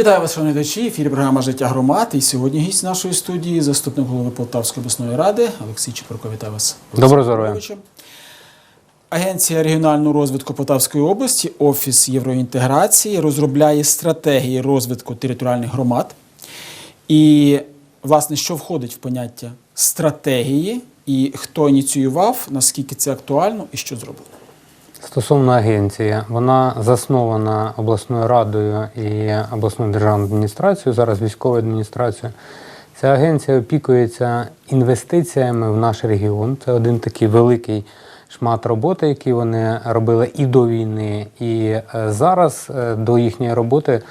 Вітаю вас, шановні глядачі. В ефірі програма Життя громад. І сьогодні гість нашої студії, заступник голови Полтавської обласної ради Олексій Чепурко. Вітаю вас. Доброго здоров'я. Агенція регіонального розвитку Полтавської області, Офіс євроінтеграції розробляє стратегії розвитку територіальних громад. І, власне, що входить в поняття стратегії, і хто ініціював, наскільки це актуально і що зробили? Стосовно агенції, вона заснована обласною радою і обласною державною адміністрацією, зараз військовою адміністрацією. Ця агенція опікується інвестиціями в наш регіон. Це один такий великий шмат роботи, який вони робили і до війни, і е, зараз е, до їхньої роботи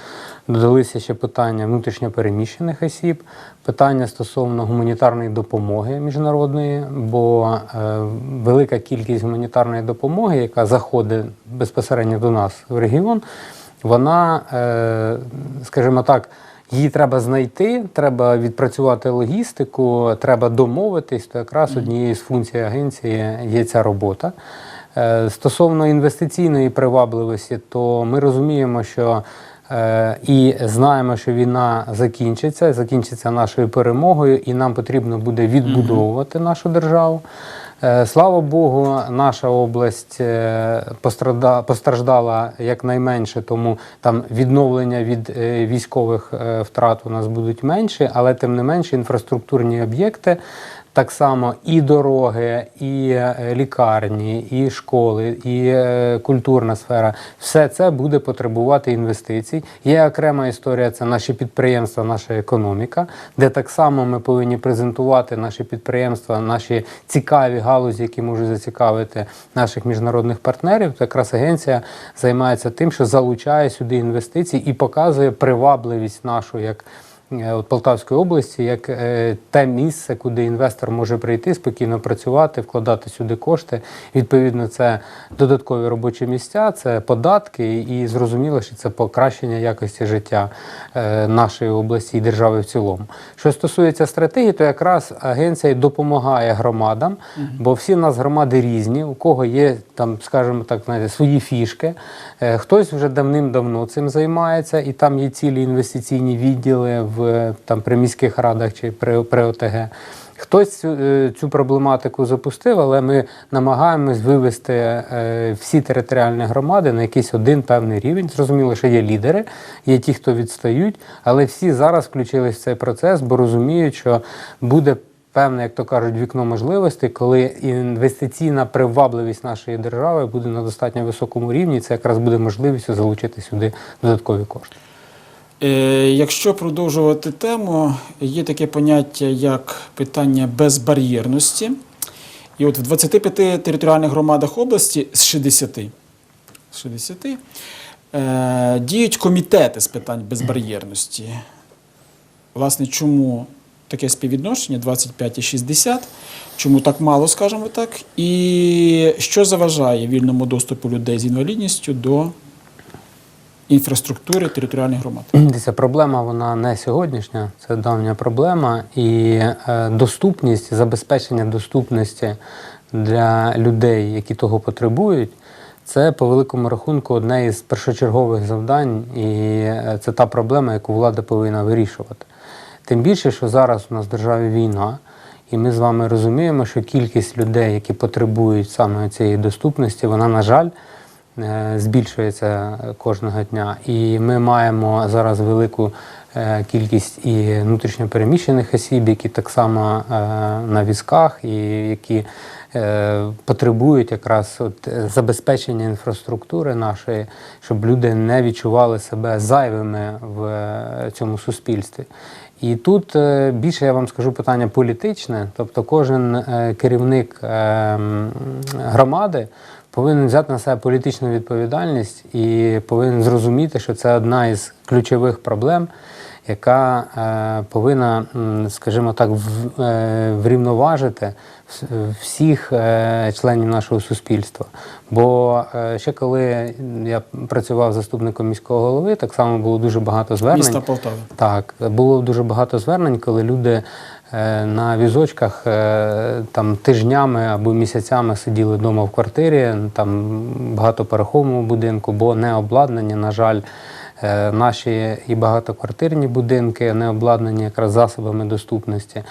додалися ще питання внутрішньопереміщених осіб, питання стосовно гуманітарної допомоги міжнародної, бо е, велика кількість гуманітарної допомоги, яка заходить безпосередньо до нас в регіон, вона, е, скажімо так, її треба знайти, треба відпрацювати логістику, треба домовитись. То якраз однією з функцій агенції є ця робота. Е, Стосовно інвестиційної привабливості, то ми розуміємо, що і знаємо, що війна закінчиться, закінчиться нашою перемогою, і нам потрібно буде відбудовувати нашу державу. Е, Слава Богу, наша область е, постраждала якнайменше, тому там відновлення від е, військових е, втрат у нас будуть менші, але тим не менше інфраструктурні об'єкти. Так само і дороги, і е, лікарні, і школи, і е, культурна сфера все це буде потребувати інвестицій. Є окрема історія, це наші підприємства, наша економіка, де так само ми повинні презентувати наші підприємства, наші цікаві галузі, які можуть зацікавити наших міжнародних партнерів. То якраз агенція займається тим, що залучає сюди інвестиції і показує привабливість нашу як. Е, от Полтавської області як е, те місце, куди інвестор може прийти, спокійно працювати, вкладати сюди кошти. Відповідно, це додаткові робочі місця, це податки, і зрозуміло, що це покращення якості життя е, нашої області і держави в цілому. Що стосується стратегії, то якраз агенція допомагає громадам, бо всі в нас громади різні, у кого є там, скажімо так, знаєте, свої фішки. Хтось вже давним-давно цим займається, і там є цілі інвестиційні відділи в е, там при міських радах чи при, при ОТГ. Хтось цю, е, проблематику запустив, але ми намагаємось вивести е, всі територіальні громади на якийсь один певний рівень. Зрозуміло, що є лідери, є ті, хто відстають, але всі зараз включились в цей процес, бо розуміють, що буде певне, як то кажуть, вікно можливостей, коли інвестиційна привабливість нашої держави буде на достатньо високому рівні. Це якраз буде можливістю залучити сюди додаткові кошти. Е, Якщо продовжувати тему, є таке поняття як питання безбар'єрності. І от в 25 територіальних громадах області з 60, з 60 е, діють комітети з питань безбар'єрності. Власне, чому таке співвідношення 25 і 60? Чому так мало, скажімо так? І що заважає вільному доступу людей з інвалідністю до інфраструктури територіальних громад? Дивіться, проблема вона не сьогоднішня, це давня проблема. І е, доступність, забезпечення доступності для людей, які того потребують, це по великому рахунку одне із першочергових завдань, і е, це та проблема, яку влада повинна вирішувати. Тим більше, що зараз у нас в державі війна, і ми з вами розуміємо, що кількість людей, які потребують саме цієї доступності, вона, на жаль, збільшується кожного дня. І ми маємо зараз велику е, кількість і внутрішньопереміщених осіб, які так само е, на візках, і які е, потребують якраз от е, забезпечення інфраструктури нашої, щоб люди не відчували себе зайвими в е, цьому суспільстві. І тут е, більше я вам скажу питання політичне, тобто кожен е, керівник е, громади повинен взяти на себе політичну відповідальність і повинен зрозуміти, що це одна із ключових проблем, яка е, повинна, скажімо так, е, врівноважити всіх е, членів нашого суспільства. Бо ще коли я працював заступником міського голови, так само було дуже багато звернень. Міста Полтави. Так, було дуже багато звернень, коли люди на візочках там тижнями або місяцями сиділи вдома в квартирі, там багатопереховому будинку, бо не обладнані, на жаль, наші і багатоквартирні будинки не обладнані якраз засобами доступності.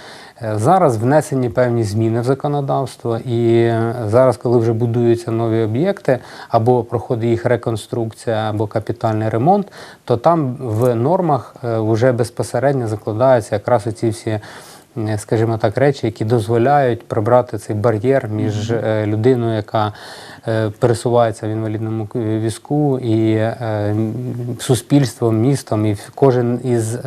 Е, Зараз внесені певні зміни в законодавство, і е, зараз, коли вже будуються нові об'єкти, або проходить їх реконструкція, або капітальний ремонт, то там в нормах е, вже безпосередньо закладаються якраз оці всі. Е, Скажімо так, речі, які дозволяють прибрати цей бар'єр між е, людиною, яка е, пересувається в інвалідному візку, і суспільством, містом. І кожен із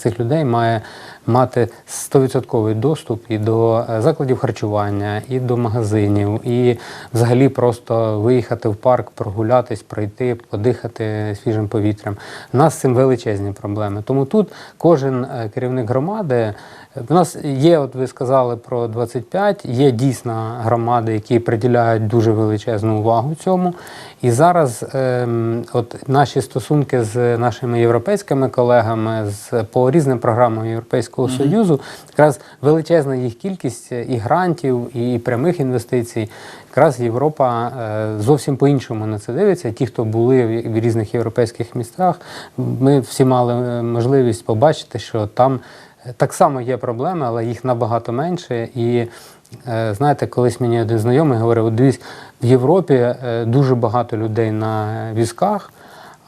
цих людей має мати 100% доступ і до е, закладів харчування, і до магазинів, і взагалі просто виїхати в парк, прогулятись, пройти, подихати свіжим повітрям. У нас з цим величезні проблеми. Тому тут кожен е, керівник громади. е, У нас є, от ви сказали про 25, є дійсно громади, які приділяють дуже величезну увагу цьому. І зараз ем, от наші стосунки з нашими європейськими колегами з по різним програмам Європейського Союзу, якраз величезна їх кількість і грантів, і прямих інвестицій. Якраз Європа е, зовсім по-іншому на це дивиться. Ті, хто були в різних європейських містах, ми всі мали е, можливість побачити, що там е, так само є проблеми, але їх набагато менше. І е, знаєте, колись мені один знайомий говорив: дивись, в Європі е, дуже багато людей на візках.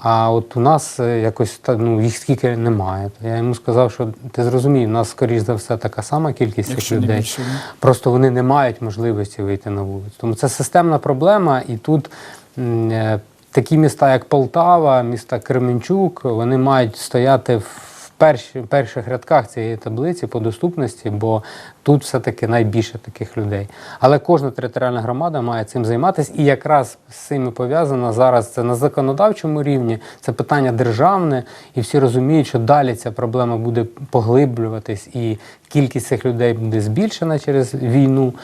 А от у нас е, якось та- ну, їх скільки немає. То Я йому сказав, що ти зрозумів, у нас, скоріш за все, така сама кількість Якщо людей. більше. Просто вони не мають можливості вийти на вулицю. Тому це системна проблема, і тут е, такі міста, як Полтава, міста Кременчук, вони мають стояти в перші, перших рядках цієї таблиці по доступності, бо тут все-таки найбільше таких людей. Але кожна територіальна громада має цим займатися, і якраз з цим пов'язано зараз це на законодавчому рівні, це питання державне, і всі розуміють, що далі ця проблема буде поглиблюватись, і кількість цих людей буде збільшена через війну.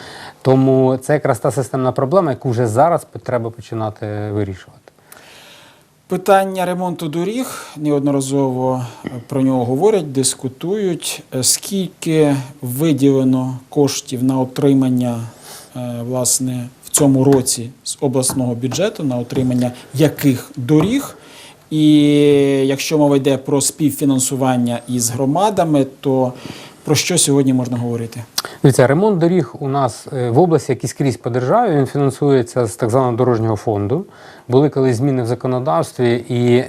Тому це якраз та системна проблема, яку вже зараз треба починати вирішувати. Питання ремонту доріг неодноразово про нього говорять, дискутують. Е, Скільки виділено коштів на отримання е, власне в цьому році з обласного бюджету на отримання яких доріг? І якщо мова йде про співфінансування із громадами, то про що сьогодні можна говорити? Дивіться, ремонт доріг у нас е, в області, як і скрізь по державі, він фінансується з так званого дорожнього фонду. Були колись зміни в законодавстві, і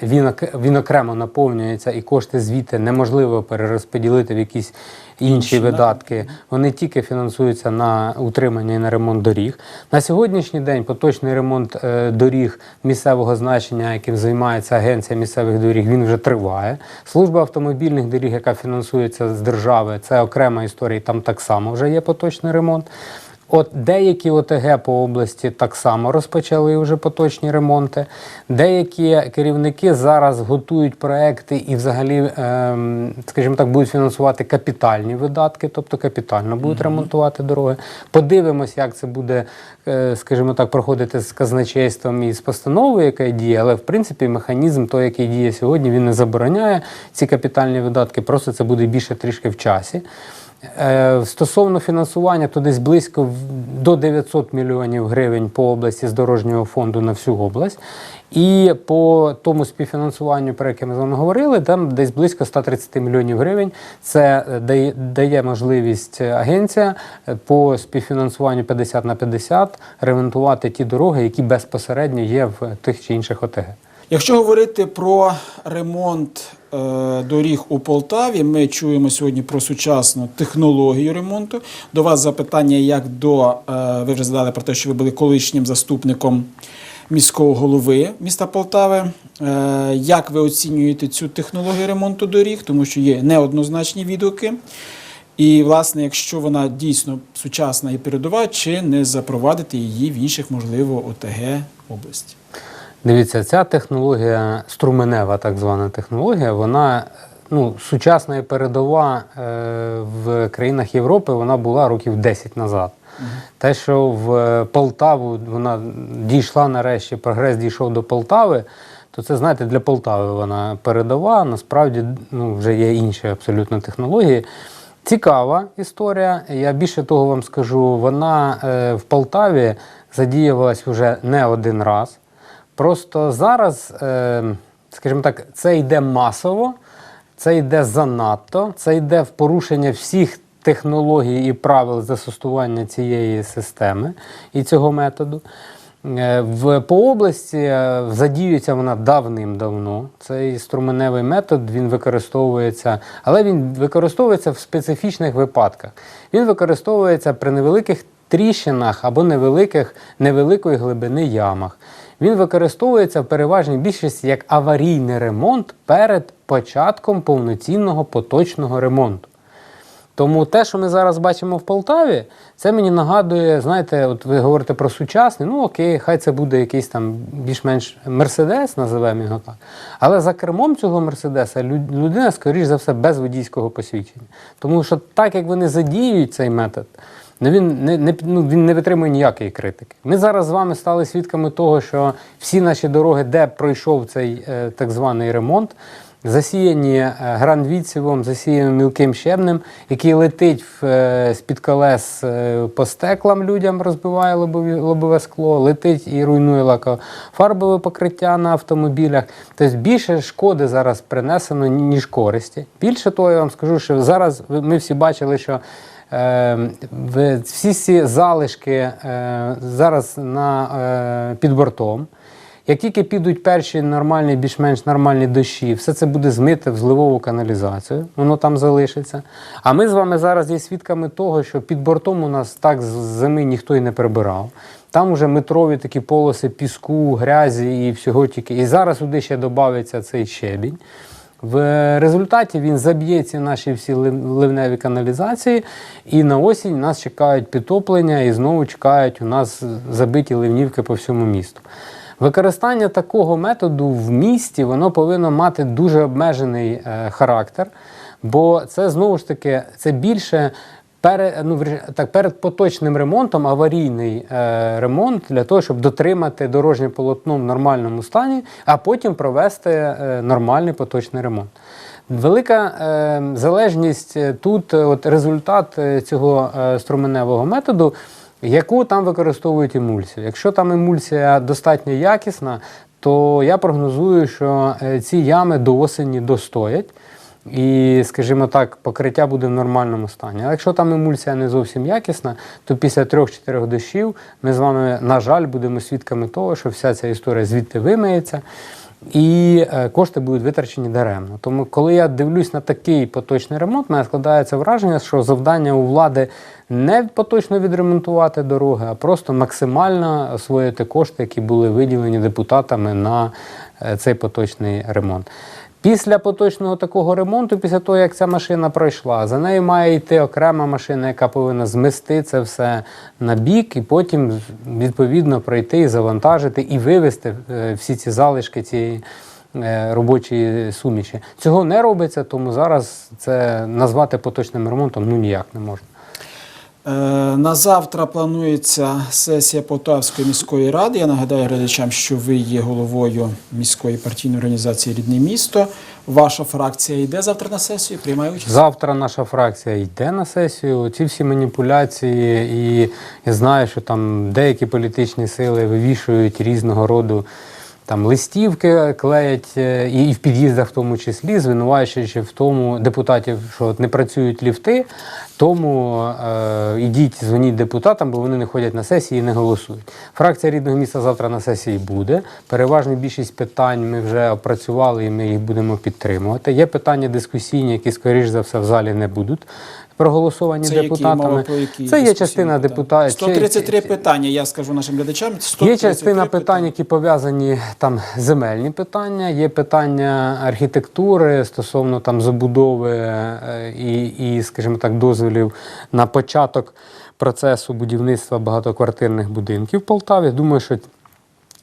він окремо наповнюється, і кошти звідти неможливо перерозподілити в якісь інші Інші, да. видатки. Вони тільки фінансуються на утримання і на ремонт доріг. На сьогоднішній день поточний ремонт е, доріг місцевого значення, яким займається агенція місцевих доріг, він вже триває. Служба автомобільних доріг, яка фінансується з держави, це окрема історія. Там так само вже є поточний ремонт. От деякі ОТГ по області так само розпочали вже поточні ремонти. Деякі керівники зараз готують проекти і, взагалі, ем, скажімо так, будуть фінансувати капітальні видатки, тобто капітально будуть ремонтувати дороги. Подивимось, як це буде, е, скажімо так, проходити з казначейством і з постановою, яка діє, але в принципі механізм, той, який діє сьогодні, він не забороняє ці капітальні видатки, просто це буде більше трішки в часі. Е, Стосовно фінансування, то десь близько до 900 мільйонів гривень по області з дорожнього фонду на всю область. І по тому співфінансуванню, про яке ми з вами говорили, там десь близько 130 мільйонів гривень. Це е, дає, дає можливість е, агенція по співфінансуванню 50 на 50 ремонтувати ті дороги, які безпосередньо є в тих чи інших ОТГ. Якщо говорити про ремонт е, доріг у Полтаві, ми чуємо сьогодні про сучасну технологію ремонту. До вас запитання як до е, ви вже задали про те, що ви були колишнім заступником міського голови міста Полтави. Е, як ви оцінюєте цю технологію ремонту доріг, тому що є неоднозначні відгуки. І, власне, якщо вона дійсно сучасна і передова, чи не запровадити її в інших, можливо, ОТГ області? Дивіться, ця технологія, струменева так звана технологія, вона ну, сучасна і передова е, в країнах Європи вона була років 10 назад. Те, що в Полтаву вона дійшла нарешті, прогрес дійшов до Полтави, то це, знаєте, для Полтави вона передова. Насправді ну, вже є інші абсолютно технології. Цікава історія. Я більше того вам скажу, вона е, в Полтаві задіювалась вже не один раз. Просто зараз е, скажімо так, це йде масово, це йде занадто, це йде в порушення всіх технологій і правил застосування цієї системи і цього методу. Е, В, по області е, задіюється вона давним-давно. Цей струменевий метод він використовується, але він використовується в специфічних випадках. Він використовується при невеликих тріщинах або невеликих, невеликої глибини ямах. Він використовується в переважній більшості як аварійний ремонт перед початком повноцінного поточного ремонту. Тому те, що ми зараз бачимо в Полтаві, це мені нагадує, знаєте, от ви говорите про сучасний, ну окей, хай це буде якийсь там більш-менш мерседес, називаємо його так. Але за кермом цього мерседеса людина, скоріш за все, без водійського посвідчення. Тому що так як вони задіюють цей метод, ну він не, не, ну, він не витримує ніякої критики. Ми зараз з вами стали свідками того, що всі наші дороги, де пройшов цей е, так званий ремонт, засіяні е, гранвіцевом, засіяні мілким щебнем, який летить е, з-під колес е, по стеклам людям, розбиває лобові, лобове скло, летить і руйнує лакофарбове покриття на автомобілях. Тобто більше шкоди зараз принесено, ніж користі. Більше того, я вам скажу, що зараз ми всі бачили, що всі ці залишки е, зараз на, е, під бортом. Як тільки підуть перші нормальні, більш-менш нормальні дощі, все це буде змите в зливову каналізацію, воно там залишиться. А ми з вами зараз є свідками того, що під бортом у нас так з зими ніхто і не прибирав. Там вже метрові такі полоси піску, грязі і всього тільки. І зараз сюди ще додається цей щебінь. В результаті він заб'є ці наші всі ливневі каналізації, і на осінь нас чекають підтоплення, і знову чекають у нас забиті ливнівки по всьому місту. Використання такого методу в місті воно повинно мати дуже обмежений е, характер, бо це знову ж таки це більше перед, ну, так, перед поточним ремонтом, аварійний е, ремонт для того, щоб дотримати дорожнє полотно в нормальному стані, а потім провести е, нормальний поточний ремонт. Велика е, залежність е, тут, е, от результат е, цього е, струменевого методу, яку там використовують емульсію. Якщо там емульсія достатньо якісна, то я прогнозую, що ці ями до осені достоять. І, скажімо так, покриття буде в нормальному стані. Але якщо там емульсія не зовсім якісна, то після 3-4 дощів ми з вами, на жаль, будемо свідками того, що вся ця історія звідти вимиється. І е, кошти будуть витрачені даремно. Тому, коли я дивлюсь на такий поточний ремонт, мене складається враження, що завдання у влади не поточно відремонтувати дороги, а просто максимально освоїти кошти, які були виділені депутатами на е, цей поточний ремонт. Після поточного такого ремонту, після того, як ця машина пройшла, за нею має йти окрема машина, яка повинна змести це все на бік, і потім відповідно пройти і завантажити і вивезти е, всі ці залишки цієї е, робочої суміші. Цього не робиться, тому зараз це назвати поточним ремонтом ну ніяк не можна. Е, На завтра планується сесія Полтавської міської ради. Я нагадаю глядачам, що ви є головою міської партійної організації Рідне місто. Ваша фракція йде завтра на сесію, приймає участь? Завтра наша фракція йде на сесію. Ці всі маніпуляції, і я знаю, що там деякі політичні сили вивішують різного роду там листівки, клеять е, і в під'їздах, в тому числі, звинувачуючи в тому депутатів, що не працюють ліфти. Тому е, ідіть, дзвоніть депутатам, бо вони не ходять на сесії і не голосують. Фракція рідного міста завтра на сесії буде. Переважна більшість питань ми вже опрацювали і ми їх будемо підтримувати. Є питання дискусійні, які, скоріш за все, в залі не будуть проголосовані Це які депутатами. мова про які Це є частина депутатів. 133 питання, я скажу нашим глядачам. Є частина питань, які пов'язані там земельні питання, є питання архітектури стосовно там забудови е, і, і, скажімо так, дозволів на початок процесу будівництва багатоквартирних будинків в Полтаві. Думаю, що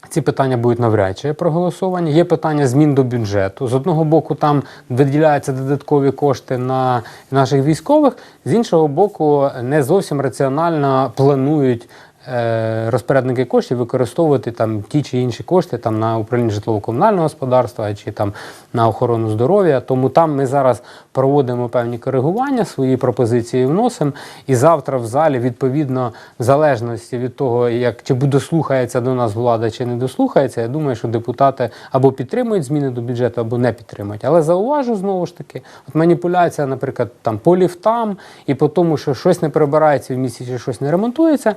ці питання будуть навряд чи проголосовані. Є питання змін до бюджету. З одного боку, там виділяються додаткові кошти на наших військових, з іншого боку, не зовсім раціонально планують. е, Розпорядники коштів використовувати там ті чи інші кошти там на управління житлово-комунального господарства чи там на охорону здоров'я. Тому там ми зараз проводимо певні коригування, свої пропозиції вносимо. І завтра в залі, відповідно, в залежності від того, як чи дослухається до нас влада, чи не дослухається, я думаю, що депутати або підтримують зміни до бюджету, або не підтримують. Але зауважу знову ж таки, от маніпуляція, наприклад, там по ліфтам і по тому, що щось не прибирається в місті, чи щось не ремонтується.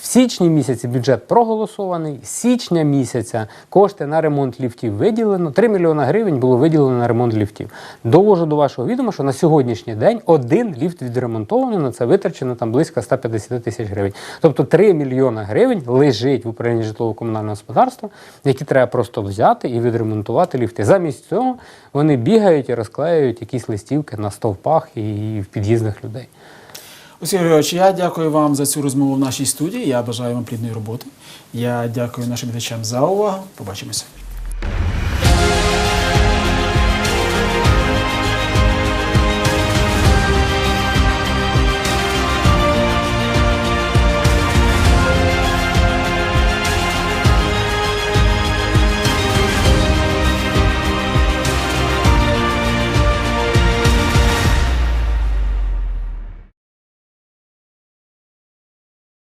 В січні місяці бюджет проголосований. З січня місяця кошти на ремонт ліфтів виділено. 3 мільйона гривень було виділено на ремонт ліфтів. Довожу до вашого відома, що на сьогоднішній день один ліфт відремонтований, на це витрачено там близько 150 тисяч гривень. Тобто 3 мільйона гривень лежить в управлінні житлово-комунального господарства, які треба просто взяти і відремонтувати ліфти. Замість цього вони бігають і розклеюють якісь листівки на стовпах і в під'їздах людей. Олексій Григорович, я дякую вам за цю розмову в нашій студії. Я бажаю вам плідної роботи. Я дякую нашим глядачам за увагу. Побачимося.